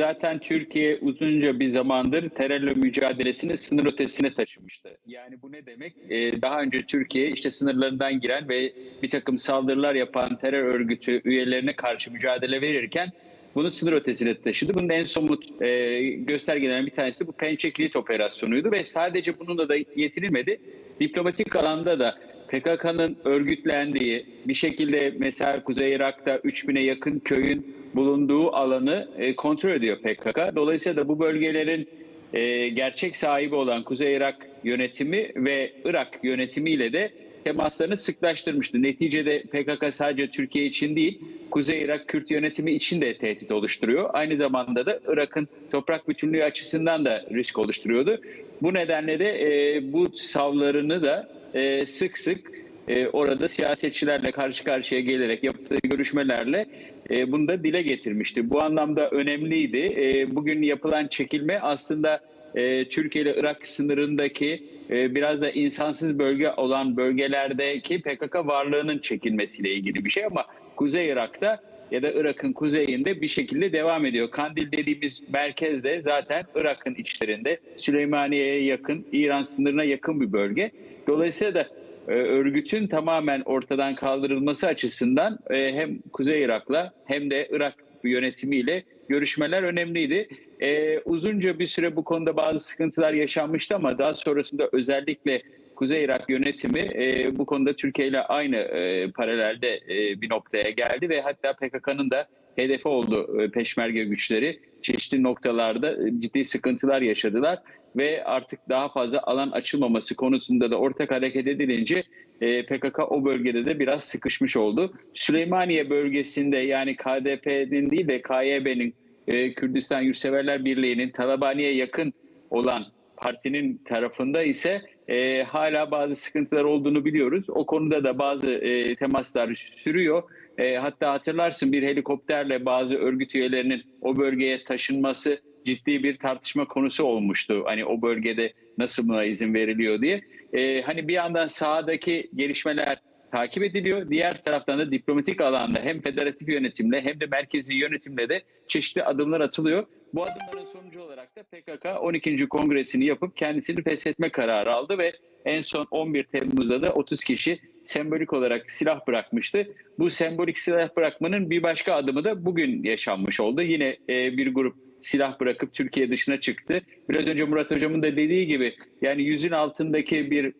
Zaten Türkiye uzunca bir zamandır terörle mücadelesini sınır ötesine taşımıştı. Yani bu ne demek? Ee, daha önce Türkiye işte sınırlarından giren ve bir takım saldırılar yapan terör örgütü üyelerine karşı mücadele verirken bunu sınır ötesine taşıdı. Bunun en somut e, göstergelerinden bir tanesi de bu Pençe Kilit operasyonuydu ve sadece bununla da yetinilmedi. Diplomatik alanda da PKK'nın örgütlendiği bir şekilde mesela Kuzey Irak'ta 3000'e yakın köyün bulunduğu alanı e, kontrol ediyor PKK. Dolayısıyla da bu bölgelerin e, gerçek sahibi olan Kuzey Irak yönetimi ve Irak yönetimiyle de temaslarını sıklaştırmıştı. Neticede PKK sadece Türkiye için değil, Kuzey Irak Kürt yönetimi için de tehdit oluşturuyor. Aynı zamanda da Irak'ın toprak bütünlüğü açısından da risk oluşturuyordu. Bu nedenle de e, bu savlarını da e, sık sık e, orada siyasetçilerle karşı karşıya gelerek yaptığı görüşmelerle e, bunu da dile getirmişti. Bu anlamda önemliydi. E, bugün yapılan çekilme aslında e, Türkiye ile Irak sınırındaki e, biraz da insansız bölge olan bölgelerdeki PKK varlığının çekilmesiyle ilgili bir şey ama Kuzey Irak'ta ya da Irak'ın kuzeyinde bir şekilde devam ediyor. Kandil dediğimiz merkez de zaten Irak'ın içlerinde Süleymaniye'ye yakın, İran sınırına yakın bir bölge. Dolayısıyla da örgütün tamamen ortadan kaldırılması açısından e, hem Kuzey Irak'la hem de Irak yönetimiyle görüşmeler önemliydi. E, uzunca bir süre bu konuda bazı sıkıntılar yaşanmıştı ama daha sonrasında özellikle Kuzey Irak yönetimi e, bu konuda Türkiye ile aynı e, paralelde e, bir noktaya geldi ve hatta PKK'nın da hedefi oldu e, peşmerge güçleri. Çeşitli noktalarda e, ciddi sıkıntılar yaşadılar ve artık daha fazla alan açılmaması konusunda da ortak hareket edilince e, PKK o bölgede de biraz sıkışmış oldu. Süleymaniye bölgesinde yani KDP'nin değil de KYB'nin e, Kürdistan Yurtseverler Birliği'nin Talabani'ye yakın olan partinin tarafında ise e, hala bazı sıkıntılar olduğunu biliyoruz. O konuda da bazı e, temaslar sürüyor. E, hatta hatırlarsın bir helikopterle bazı örgüt üyelerinin o bölgeye taşınması ciddi bir tartışma konusu olmuştu. Hani o bölgede nasıl buna izin veriliyor diye. E, hani bir yandan sahadaki gelişmeler takip ediliyor. Diğer taraftan da diplomatik alanda hem federatif yönetimle hem de merkezi yönetimle de çeşitli adımlar atılıyor. Bu adımların sonucu olarak da PKK 12. kongresini yapıp kendisini feshetme kararı aldı ve en son 11 Temmuz'da da 30 kişi sembolik olarak silah bırakmıştı. Bu sembolik silah bırakmanın bir başka adımı da bugün yaşanmış oldu. Yine e, bir grup silah bırakıp Türkiye dışına çıktı. Biraz önce Murat Hocam'ın da dediği gibi yani yüzün altındaki bir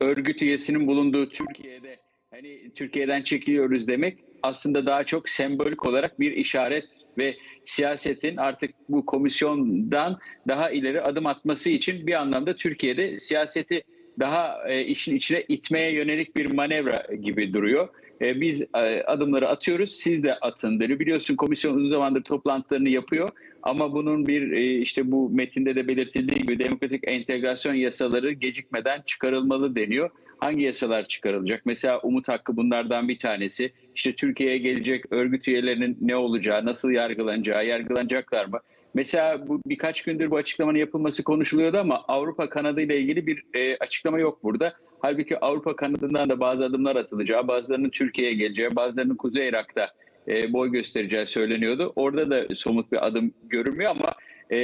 örgüt üyesinin bulunduğu Türkiye'de hani Türkiye'den çekiliyoruz demek aslında daha çok sembolik olarak bir işaret ve siyasetin artık bu komisyondan daha ileri adım atması için bir anlamda Türkiye'de siyaseti daha e, işin içine itmeye yönelik bir manevra gibi duruyor. E, biz e, adımları atıyoruz, siz de atın dedi. Biliyorsun komisyon uzun zamandır toplantılarını yapıyor ama bunun bir e, işte bu metinde de belirtildiği gibi demokratik entegrasyon yasaları gecikmeden çıkarılmalı deniyor. Hangi yasalar çıkarılacak? Mesela umut hakkı bunlardan bir tanesi. İşte Türkiye'ye gelecek örgüt üyelerinin ne olacağı, nasıl yargılanacağı, yargılanacaklar mı? Mesela bu birkaç gündür bu açıklamanın yapılması konuşuluyordu ama Avrupa kanadı ile ilgili bir açıklama yok burada. Halbuki Avrupa kanadından da bazı adımlar atılacağı, bazılarının Türkiye'ye geleceği, bazılarının Kuzey Irak'ta e, boy göstereceği söyleniyordu. Orada da somut bir adım görünmüyor ama e,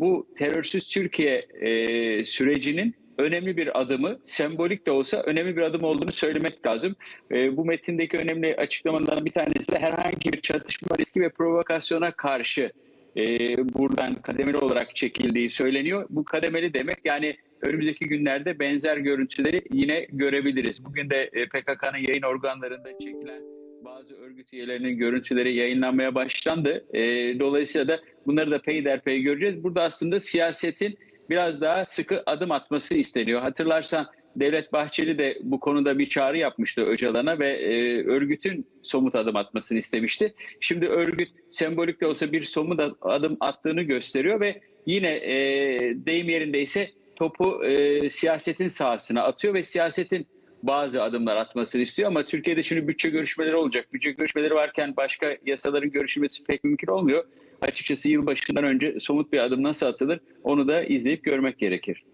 bu terörsüz Türkiye e, sürecinin önemli bir adımı, sembolik de olsa önemli bir adım olduğunu söylemek lazım. E, bu metindeki önemli açıklamalardan bir tanesi de herhangi bir çatışma riski ve provokasyona karşı e, buradan kademeli olarak çekildiği söyleniyor. Bu kademeli demek yani önümüzdeki günlerde benzer görüntüleri yine görebiliriz. Bugün de e, PKK'nın yayın organlarında çekilen bazı örgüt üyelerinin görüntüleri yayınlanmaya başlandı. E, dolayısıyla da bunları da peyderpey göreceğiz. Burada aslında siyasetin biraz daha sıkı adım atması isteniyor. Hatırlarsan Devlet Bahçeli de bu konuda bir çağrı yapmıştı Öcalan'a ve e, örgütün somut adım atmasını istemişti. Şimdi örgüt sembolik de olsa bir somut adım attığını gösteriyor ve yine e, deyim yerindeyse topu e, siyasetin sahasına atıyor ve siyasetin bazı adımlar atmasını istiyor ama Türkiye'de şimdi bütçe görüşmeleri olacak. Bütçe görüşmeleri varken başka yasaların görüşülmesi pek mümkün olmuyor. Açıkçası yılbaşından önce somut bir adım nasıl atılır onu da izleyip görmek gerekir.